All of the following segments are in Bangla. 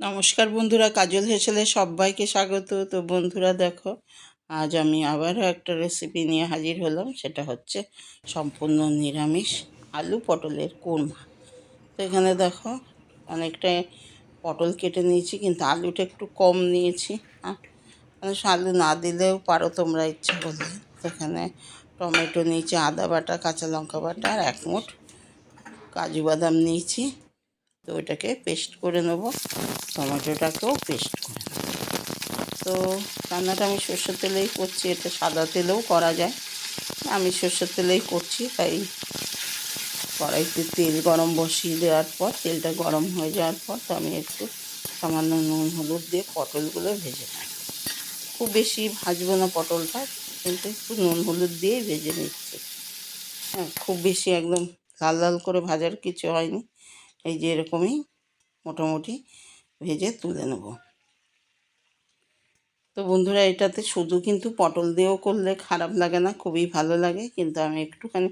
নমস্কার বন্ধুরা, কাজল হেসেলে সবাইকে স্বাগত। তো বন্ধুরা দেখো, আজ আমি আবারও একটা রেসিপি নিয়ে হাজির হলাম, সেটা হচ্ছে সম্পূর্ণ নিরামিষ আলু পটলের কোরমা। তো এখানে দেখো, অনেকটা পটল কেটে নিয়েছি, কিন্তু আলুটা একটু কম নিয়েছি। হ্যাঁ মানুষ আলু না দিলেও পারো তোমরা ইচ্ছা করলে। তো এখানে টমেটো নিয়েছি, আদা বাটা, কাঁচা লঙ্কা বাটা আর এক মুঠ কাজু বাদাম নিয়েছি। তো ওইটাকে পেস্ট করে নেব। টমেটোটাকেও পেস্ট করে নেব। তো রান্নাটা আমি সর্ষের তেলেই করছি, এটা সাদা তেলেও করা যায়। আমি সর্ষের তেলেই করছি, তাই কড়াইতে তেল গরম বসিয়ে দেওয়ার পর, তেলটা গরম হয়ে যাওয়ার পর তো আমি একটু সামান্য নুন, হলুদ দিয়ে পটলগুলো ভেজে নেব। খুব বেশি ভাজবো না পটলটা, কিন্তু একটু নুন, হলুদ দিয়েই ভেজে নিচ্ছি। হ্যাঁ খুব বেশি একদম লাল লাল করে ভাজার কিছু হয়নি। এই যে এরকমই মোটামুটি ভেজে তুলে নেব। তো বন্ধুরা, এটাতে শুধু কিন্তু পটল দিয়েও করলে খারাপ লাগে না, খুবই ভালো লাগে। কিন্তু আমি একটুখানি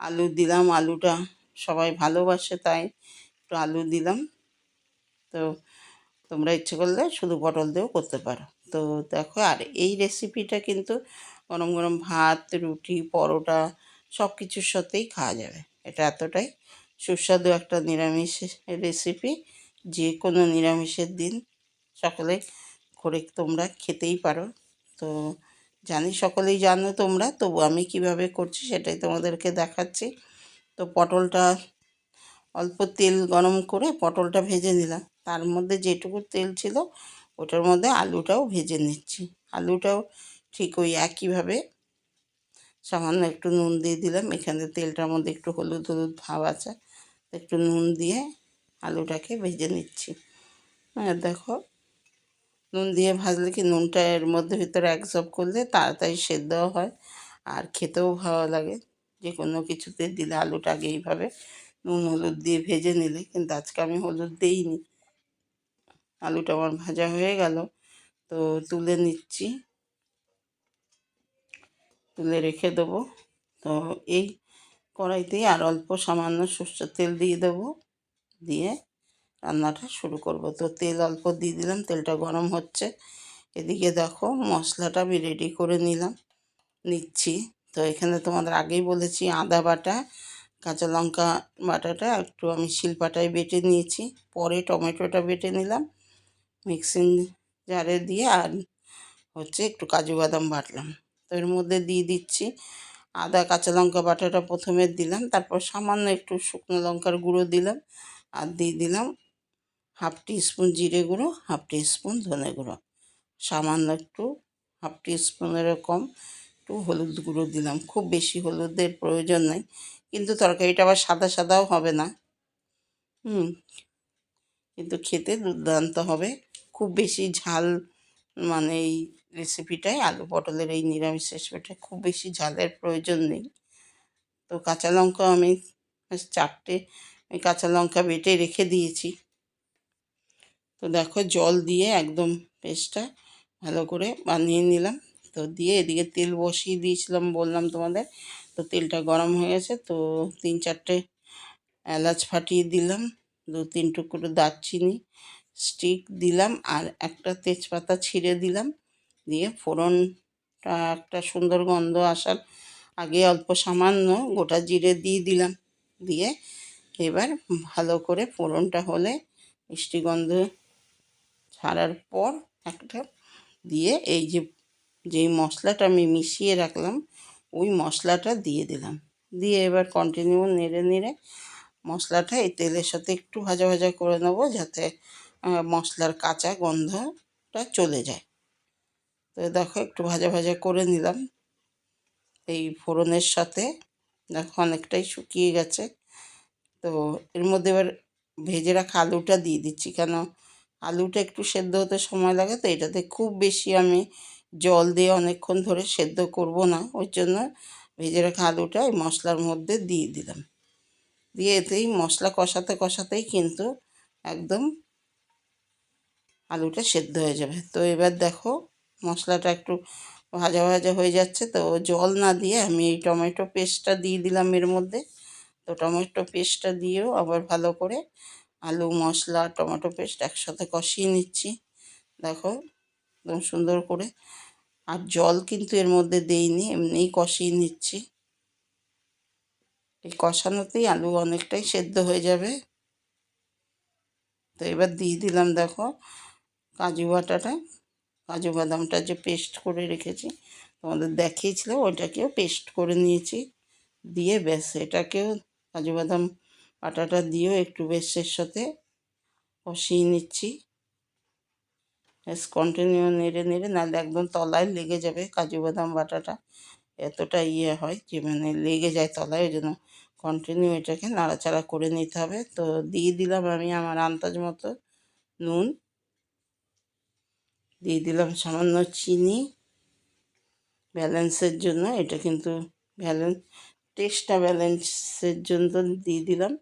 আলু দিলাম, আলুটা সবাই ভালোবাসে, তাই একটু আলু দিলাম। তো তোমরা ইচ্ছে করলে শুধু পটল দিয়েও করতে পারো। তো দেখো, আর এই রেসিপিটা কিন্তু গরম গরম ভাত, রুটি, পরোটা সব কিছুর সাথেই খাওয়া যাবে। এটা এতটাই। সুস্বাদু একটা নিরামিষ রেসিপি যে কোনো নিরামিষের দিন সকলে করে তোমরা খেতেই পারো। তো জানি সকলেই জানো তোমরা, তবু আমি কীভাবে করছি সেটাই তোমাদেরকে দেখাচ্ছি। তো পটলটা অল্প তেল গরম করে পটলটা ভেজে নিলাম। তার মধ্যে যেটুকু তেল ছিল ওটার মধ্যে আলুটাও ভেজে নিচ্ছি। আলুটাও ঠিক ওই একইভাবে সামান্য একটু নুন দিয়ে দিলাম। এখানে তেলটার মধ্যে একটু হলুদ হলুদ ভাব আছে। একটু নুন দিয়ে আলুটাকে ভেজে নিচ্ছি। হ্যাঁ দেখো, নুন দিয়ে ভাজলে কি নুনটা এর মধ্যে ভিতরে অ্যাবজর্ব করলে তাড়াতাড়ি সেদ্ধ হয় আর খেতেও ভালো লাগে। যে কোনো কিছুতে দিলে আলুটা আগে এইভাবে নুন হলুদ দিয়ে ভেজে নিলে, কিন্তু আজকে আমি হলুদ দিইনি। আলুটা আমার ভাজা হয়ে গেল, তো তুলে নিচ্ছি। তুলে রেখে দেবো। তো এই কড়াইতেই আর অল্প সামান্য সর্ষের তেল দিয়ে দেবো। দিয়ে রান্নাটা শুরু করব। তো তেল অল্প দিয়ে দিলাম, তেলটা গরম হচ্ছে। এদিকে দেখো মশলাটা আমি রেডি করে নিলাম, নিচ্ছি। তো এখানে তোমাদের আগেই বলেছি আদা বাটা, কাঁচা লঙ্কা বাটাটা একটু আমি শিলপাটায় বেটে নিয়েছি। পরে টমেটোটা বেটে নিলাম, মিক্সিং জারে দিয়ে আর হচ্ছে একটু কাজু বাদাম বাটলাম। তো এর মধ্যে দিয়ে দিচ্ছি আদা, কাঁচা লঙ্কা বাটাটা প্রথমে দিলাম, তারপর সামান্য একটু শুকনো লঙ্কার গুঁড়ো দিলাম আর দিয়ে দিলাম হাফ স্পুন জিরে গুঁড়ো, হাফ স্পুন ধনে গুঁড়ো। সামান্য একটু, হাফ টি স্পুনের কম একটু হলুদ গুঁড়ো দিলাম। খুব বেশি হলুদের প্রয়োজন নেই, কিন্তু তরকারিটা আবার সাদা সাদাও হবে না। হুম, কিন্তু খেতে দুর্দান্ত হবে। খুব বেশি ঝাল মানে এই রেসিপিটায় আলু পটলের এই নিরামিষ রেসিপিটা, খুব বেশি ঝালের প্রয়োজন নেই। তো কাঁচা লঙ্কা আমি চারটে কাঁচা লঙ্কা বেটে রেখে দিয়েছি। তো দেখো জল দিয়ে একদম পেস্টটা ভালো করে বানিয়ে নিলাম। তো দিয়ে এদিকে তেল বসিয়ে দিয়েছিলাম, বললাম তোমাদের। তো তেলটা গরম হয়ে গেছে, তো তিন চারটে এলাচ ফাটিয়ে দিলাম, দু তিন টুকরো দারচিনি স্টিক দিলাম, আর একটা তেজপাতা ছিঁড়ে দিলাম। দিয়ে ফোড়নটা একটা সুন্দর গন্ধ আসার আগে অল্প সামান্য গোটা জিরে দিয়ে দিলাম। দিয়ে এবার ভালো করে ফোড়নটা হলে মিষ্টি গন্ধ ছাড়ার পর একটা দিয়ে এই যে, যেই মশলাটা আমি মিশিয়ে রাখলাম, ওই মশলাটা দিয়ে দিলাম। দিয়ে এবার কন্টিনিউ নেড়ে নেড়ে মশলাটা এই তেলের সাথে একটু ভাজা ভাজা করে নেব যাতে মশলার কাঁচা গন্ধটা চলে যায়। তো দেখো, একটু ভাজা ভাজা করে নিলাম। এই ফোড়নের সাথে দেখো, অনেকটাই শুকিয়ে গেছে। তো এর মধ্যে এবার ভেজে রাখা আলুটা দিয়ে দিচ্ছি, কেন আলুটা একটু সেদ্ধ হতে সময় লাগে, তো এটাতে খুব বেশি আমি জল দিয়ে অনেকক্ষণ ধরে সেদ্ধ করব না। ওই জন্য ভেজে রাখা আলুটা এই মশলার মধ্যে দিয়ে দিলাম। দিয়ে এতেই মশলা কষাতে কষাতেই কিন্তু একদম আলুটা সেদ্ধ হয়ে যাবে। তো এবার দেখো মশলাটা একটু ভাজা ভাজা হয়ে যাচ্ছে, তো জল না দিয়ে আমি এই টমেটো পেস্টটা দিয়ে দিলাম এর মধ্যে। তো টমেটো পেস্টটা দিয়েও আবার ভালো করে আলু, মশলা, টমেটো পেস্ট একসাথে কষিয়ে নিচ্ছি। দেখো একদম সুন্দর করে। আর জল কিন্তু এর মধ্যে দেইনি, এমনিই কষিয়ে নিচ্ছি। এই কষানোতেই আলু অনেকটাই সেদ্ধ হয়ে যাবে। তো এবার দিয়ে দিলাম, দেখো কাজু বাটাটা। কাজু বাদামটা যে পেস্ট করে রেখেছি, তোমাদের দেখিয়েছিল ওইটাকেও পেস্ট করে নিয়েছি। দিয়ে ব্যাস, এটাকেও কাজু বাদাম বাটাটা দিয়েও একটু বেশ এর সাথে কষিয়ে নিচ্ছি। ব্যাস কন্টিনিউ নেড়ে নেড়ে, নাহলে একদম তলায় লেগে যাবে কাজু বাদাম বাটাটা। এতটা ইয়ে হয় যে মানে লেগে যায় তলায়, ওই জন্য কন্টিনিউ এটাকে নাড়াচাড়া করে নিতে হবে। তো দিয়ে দিলাম আমি আমার আন্দাজ মতো নুন। দিয়ে দিলাম সামান্য চিনি। ব্যালেন্সের জন্য, এটা কিন্তু ব্যালেন্স টেস্টটা ব্যালেন্সের জন্য দিয়ে দিলাম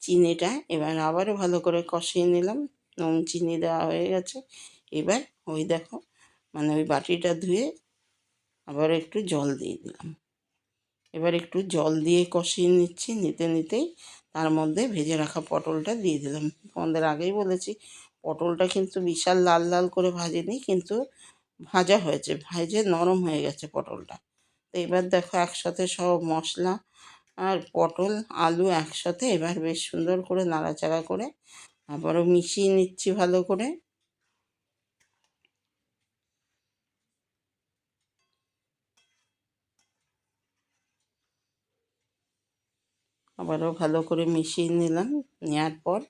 চিনিটা। এবার আবারও ভালো করে কষিয়ে নিলাম। নুন, চিনি দেওয়া হয়ে গেছে। এবার ওই দেখো মানে ওই বাটিটা ধুয়ে আবার একটু জল দিয়ে দিলাম। এবার একটু জল দিয়ে কষিয়ে নিচ্ছি, নিতে নিতেই তার মধ্যে ভেজে রাখা পটলটা দিয়ে দিলাম। তোমাদের আগেই বলেছি পটলটা কিন্তু বিশাল লাল লাল করে ভাজিনি, কিন্তু ভাজা হয়েছে, ভেজে নরম হয়ে গেছে পটলটা। তো এবার দেখো একসাথে সব মশলা আর পটল, আলু একসাথে এবার বেশ সুন্দর করে নাড়াচাড়া করে আবারও মিশিয়ে নিচ্ছি ভালো করে। আবারও ভালো করে মিশিয়ে নিলাম নেওয়ার পর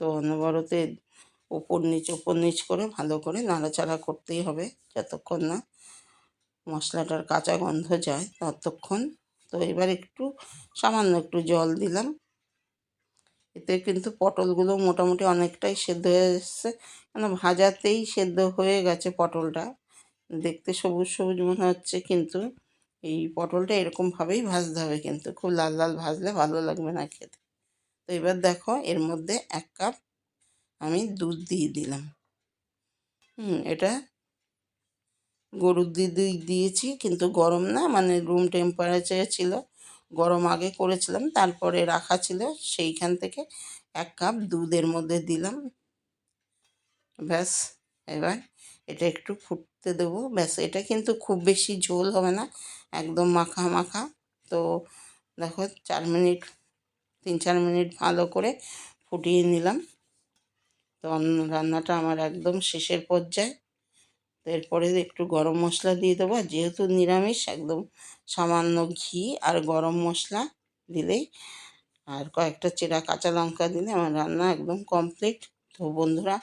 তো অনবরতে ওপর নিচ ওপর নিচ করে ভালো করে নাড়াচাড়া করতেই হবে যতক্ষণ না মশলাটার কাঁচা গন্ধ যায় ততক্ষণ। তো এবার একটু, সামান্য একটু জল দিলাম। এতে কিন্তু পটলগুলো মোটামুটি অনেকটাই সেদ্ধ হয়ে এসছে। কেন ভাজাতেই সেদ্ধ হয়ে গেছে পটলটা। দেখতে সবুজ সবুজ মনে হচ্ছে কিন্তু এই পটলটা এরকমভাবেই ভাজতে হবে কিন্তু। খুব লাল লাল ভাজলে ভালো লাগবে না খেতে। তো এবার দেখো এর মধ্যে এক কাপ আমি দুধ দিয়ে দিলাম। হুম, এটা গরুর দুধ দিয়েছি, কিন্তু গরম না মানে রুম টেম্পারেচারে ছিল, গরম আগে করেছিলাম, তারপরে রাখা ছিল, সেইখান থেকে এক কাপ দুধের মধ্যে দিলাম। ব্যাস, এবার এটা একটু ফুটতে দেবো। ব্যাস, এটা কিন্তু খুব বেশি ঝোল হবে না, একদম মাখা মাখা। তো দেখো, চার মিনিট তিন চার মিনিট ভালো করে ফুটিয়ে নিলাম। তো রান্নাটা আমার একদম শেষের পর্যায়ে। তো এরপরে একটু গরম মশলা দিয়ে দেবো। যেহেতু নিরামিষ, একদম সামান্য ঘি আর গরম মশলা দিলেই আর কয়েকটা চেরা কাঁচা লঙ্কা দিলে আমার রান্না একদম কমপ্লিট। তো বন্ধুরা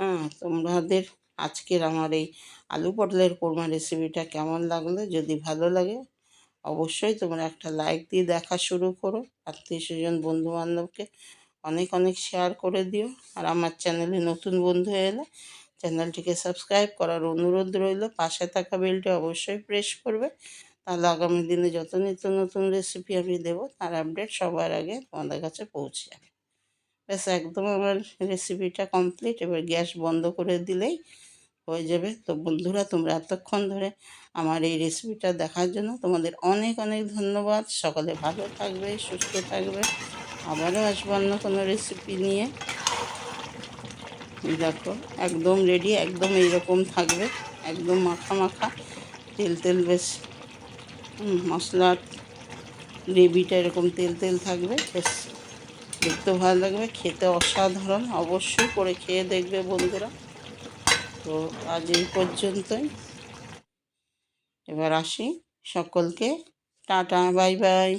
হ্যাঁ তোমাদের আজকের আমার এই আলু পটলের কোরমা রেসিপিটা কেমন লাগল? যদি ভালো লাগে অবশ্যই তোমরা একটা লাইক দিয়ে দেখা শুরু করো। আত্মীয় স্বজন বন্ধু বান্ধবকে অনেক অনেক শেয়ার করে দিও। আর আমার চ্যানেলে নতুন বন্ধু এলে চ্যানেলটিকে সাবস্ক্রাইব করার অনুরোধ রইল। পাশে থাকা বেলটি অবশ্যই প্রেস করবে। তাহলে আগামী দিনে যত নিত্য নতুন রেসিপি আমি দেবো, তার আপডেট সবার আগে তোমাদের কাছে পৌঁছে যাবে। ব্যাস, একদম আমার রেসিপিটা কমপ্লিট এবার গ্যাস বন্ধ করে দিলেই হয়ে যাবে। তো বন্ধুরা, তোমরা এতক্ষণ ধরে আমার এই রেসিপিটা দেখার জন্য তোমাদের অনেক অনেক ধন্যবাদ। সকলে ভালো থাকবে, সুস্থ থাকবে। আবারও আসব অন্য কোনো রেসিপি নিয়ে। দেখো, একদম রেডি একদম এইরকম থাকবে। একদম মাখা মাখা। তেল তেল বেশ মশলার গ্রেভিটা এরকম তেল তেল থাকবে। বেশ, দেখতে ভালো লাগবে। খেতে অসাধারণ। অবশ্যই করে খেয়ে দেখবে বন্ধুরা। তো আজ এই পর্যন্তই। এবার আসি সকলকে। Tata bye bye.